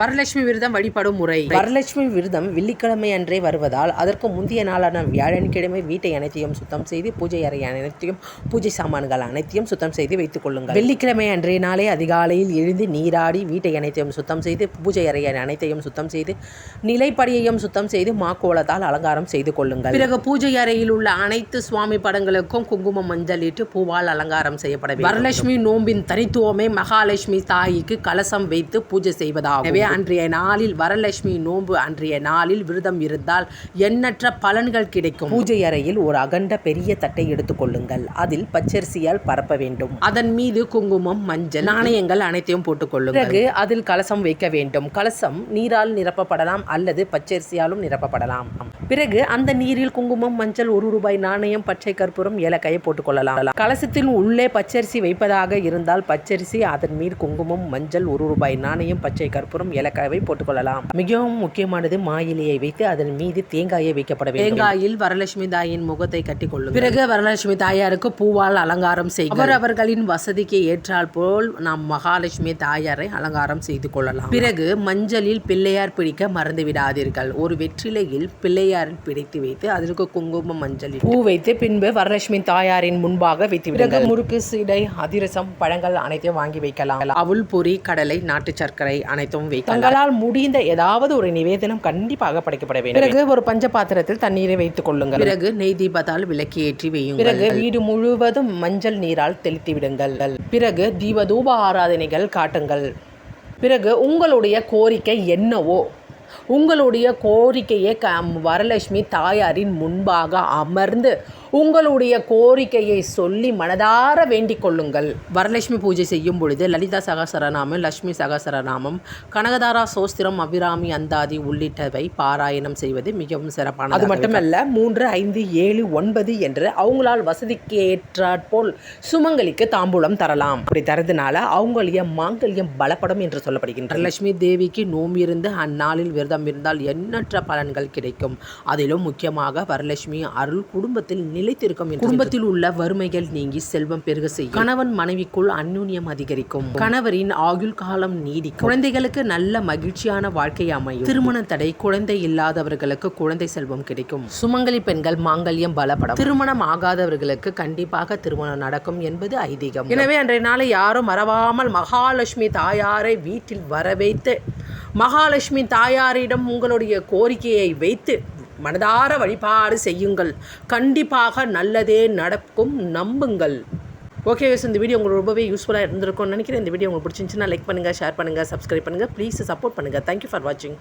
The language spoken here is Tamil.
வரலட்சுமி விரதம் வழிபடும் முறை. வரலட்சுமி விரதம் வெள்ளிக்கிழமை அன்றே வருவதால் அதற்கு முந்தைய நாளான வியாழன்கிழமை வீட்டை அனைத்தையும் சுத்தம் செய்து பூஜை அறை அனைத்தையும் பூஜை சாமான்கள் அனைத்தையும் சுத்தம் செய்து வைத்துக் கொள்ளுங்கள். வெள்ளிக்கிழமை அன்றைய நாளே அதிகாலையில் எழுந்து நீராடி வீட்டை அனைத்தையும் சுத்தம் செய்து பூஜை அறை அனைத்தையும் சுத்தம் செய்து நிலைப்படியையும் சுத்தம் செய்து மாக்கோலத்தால் அலங்காரம் செய்து கொள்ளுங்கள். பிறகு பூஜை அறையில் உள்ள அனைத்து சுவாமி படங்களுக்கும் குங்குமம் மஞ்சளிட்டு பூவால் அலங்காரம் செய்யப்பட வரலட்சுமி நோம்பின் தனித்துவமே மகாலட்சுமி தாய்க்கு கலசம் வைத்து பூஜை செய்வதாகும். அன்றைய நாளில் வரலட்சுமி நோன்பு அன்றைய நாளில் விரதம் இருந்தால் எண்ணற்ற பலன்கள் கிடைக்கும். பூஜை அறையில் ஒரு அகண்ட பெரிய தட்டை எடுத்துக்கொள்ளுங்கள் அதில் பச்சரிசியால் பரப்ப வேண்டும். அதன் மீது குங்குமம் மஞ்சள் நாணயங்கள் அனைத்தையும் போட்டுக்கொள்ளுங்கள் பிறகு அதில் கலசம் வைக்க வேண்டும். கலசம் நீரால் நிரப்பப்படலாம் அல்லது பச்சரிசியாலும் நிரப்பப்படலாம். பிறகு அந்த நீரில் குங்குமம் மஞ்சள் ஒரு ரூபாய் நாணயம் பச்சை கற்பூரம் ஏலக்காயை போட்டுக்கொள்ளலாம் கலசத்தின் உள்ளே பச்சரிசி வைப்பதாக இருந்தால் பச்சரிசி அதன் மீது குங்குமம் மஞ்சள் ஒரு ரூபாய் நாணயம் பச்சை கற்பூரம் ஏலக்காயை போட்டுக்கொள்ளலாம். மிகவும் முக்கியமானது மாயிலையை வைத்து அதன் மீது தேங்காயை வைக்கப்பட வேண்டும். தேங்காயில் வரலட்சுமி தாயின் முகத்தை கட்டிக் கொள்ளும் பிறகு வரலட்சுமி தாயாருக்கு பூவால் அலங்காரம் செய்யும் அவர் அவர்களின் வசதிக்கு ஏற்றால் போல் நாம் மகாலட்சுமி தாயாரை அலங்காரம் செய்து கொள்ளலாம். பிறகு மஞ்சளில் பிள்ளையார் பிடிக்க மறந்து விடாதீர்கள். ஒரு வெற்றிலையில் பிள்ளையாரில் பிடித்து வைத்து அதற்கு குங்குமம் மஞ்சள் பூ வைத்து பின்பு வரலட்சுமி தாயாரின் முன்பாக வைத்து விடுங்கள். முறுக்கு சீடை அதிரசம் பழங்கள் அனைத்தையும் வாங்கி வைக்கலாம். அவுள் பொரி கடலை நாட்டு சர்க்கரை அனைத்தும் வைக்கலாம் தங்களால் முடிந்த ஏதாவது ஒரு நிவேதனம் கண்டிப்பாக படைக்கப்பட வேண்டும். பிறகு ஒரு பஞ்ச பாத்திரத்தில் தண்ணீரை வைத்துக் கொள்ளுங்கள். பிறகு நெய் தீபத்தால் விளக்கி ஏற்றி வையுங்கள். பிறகு வீடு முழுவதும் மஞ்சள் நீரால் தெளித்து விடுங்கள். பிறகு தீபதூப ஆராதனைகள் காட்டுங்கள். பிறகு உங்களுடைய கோரிக்கை என்னவோ உங்களுடைய கோரிக்கையை க வரலட்சுமி தாயாரின் முன்பாக அமர்ந்து உங்களுடைய கோரிக்கையை சொல்லி மனதார வேண்டிக் கொள்ளுங்கள். வரலட்சுமி பூஜை செய்யும் பொழுது லலிதா சகசரநாமம் லட்சுமி சகசரநாமம் கனகதாரா சோஸ்திரம் அபிராமி அந்தாதி உள்ளிட்டவை பாராயணம் செய்வது மிகவும் சிறப்பானது அது மட்டுமல்ல மூன்று ஐந்து ஏழு ஒன்பது என்று அவங்களால் வசதிக்கு ஏற்றாற்போல் சுமங்கலிக்கு தாம்பூலம் தரலாம். அப்படி தரதுனால அவங்களுடைய மாங்கல்யம் பலப்படும் என்று சொல்லப்படுகின்றன வரலட்சுமி தேவிக்கு நோம்பு இருந்து அந்நாளில் விரதம் இருந்தால் எண்ணற்ற பலன்கள் கிடைக்கும். அதிலும் முக்கியமாக வரலட்சுமி அருள் குடும்பத்தில் நிலைத்திருக்கும் குடும்பத்தில் உள்ள வறுமைகள் நீங்கி செல்வம் பெருக செய்யும். கணவன் மனைவிக்குள் அந்யூன்யம் அதிகரிக்கும். கணவரின் ஆயுள் காலம் நீடிக்கும். குழந்தைகளுக்கு நல்ல மகிழ்ச்சியான வாழ்க்கை அமையும். திருமண தடை குழந்தை இல்லாதவர்களுக்கு குழந்தை செல்வம் கிடைக்கும். சுமங்கலி பெண்கள் மாங்கல்யம் பலப்படும். திருமணம் ஆகாதவர்களுக்கு கண்டிப்பாக திருமணம் நடக்கும் என்பது ஐதீகம். எனவே அன்றைய நாளை யாரும் மறவாமல் மகாலட்சுமி தாயாரை வீட்டில் வரவைத்து மகாலட்சுமி தாயாரிடம் உங்களுடைய கோரிக்கையை வைத்து மனதார வழிபாடு செய்யுங்கள். கண்டிப்பாக நல்லதே நடக்கும் நம்புங்கள். ஓகே யூஸ் இந்த வீடியோ உங்களுக்கு ரொம்பவே யூஸ்ஃபுல்லாக இருந்திருக்கும்னு நினைக்கிறேன். இந்த வீடியோ உங்களுக்கு பிடிச்சிருந்துச்சுன்னா லைக் பண்ணுங்கள் ஷேர் பண்ணுங்கள் சப்ஸ்கிரைப் பண்ணுங்கள் ப்ளீஸ் சப்போர்ட் பண்ணுங்கள் தேங்க்யூ ஃபார் வாட்சிங்